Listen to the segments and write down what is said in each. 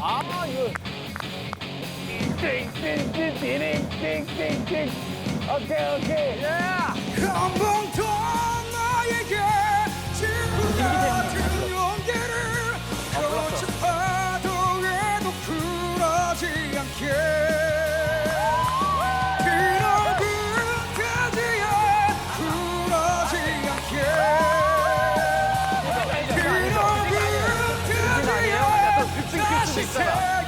아, 이거. 띵띵띵띵띵띵띵. 오케이, 오케이. 예! 한번더 나에게. 수 있잖아.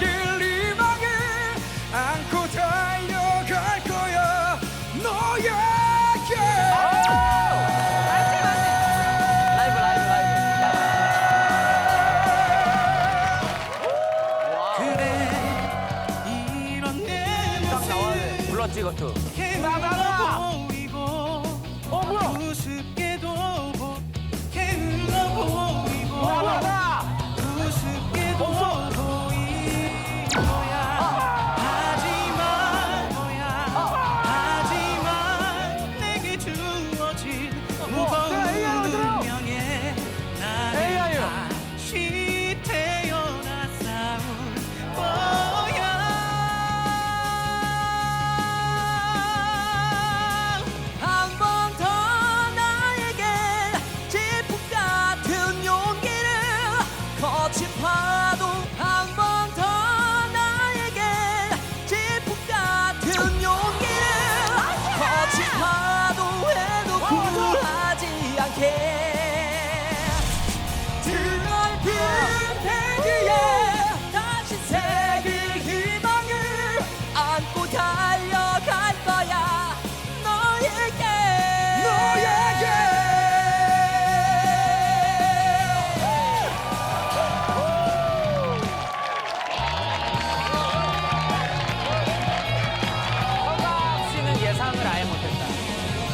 불렀지, 이것도. 나나나! 어, 뭐야!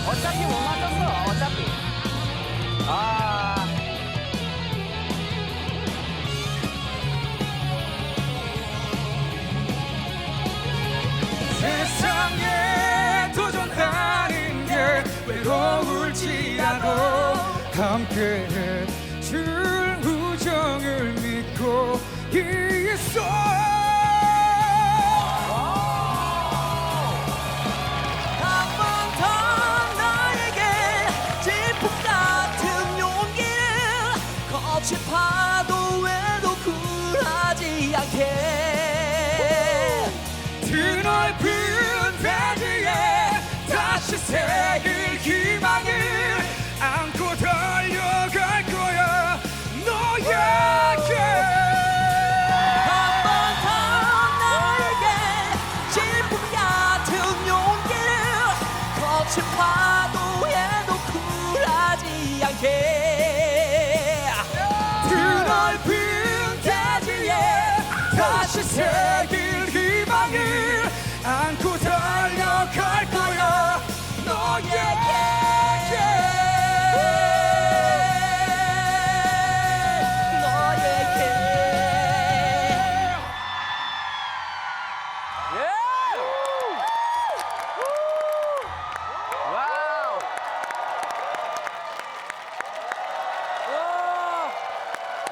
어차피 못 맞췄어, 어차피. 아. 세상에 도전하는 게 외로울지라도 함께 줄 우정을 믿고 있어 거친 파도에도 굴하지 않게. 드넓은 대지에 다시 새길 희망을 안고 달려갈 거야 너에게. 한 번 더 나에게 질풍 같은 용기를 거친 파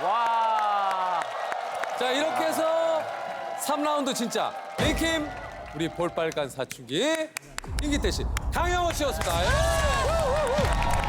와! 와! 자 이렇게 해서 3라운드 진짜 링킴 우리 볼빨간 사춘기 인기태 씨 강영호 씨였습니다. 예.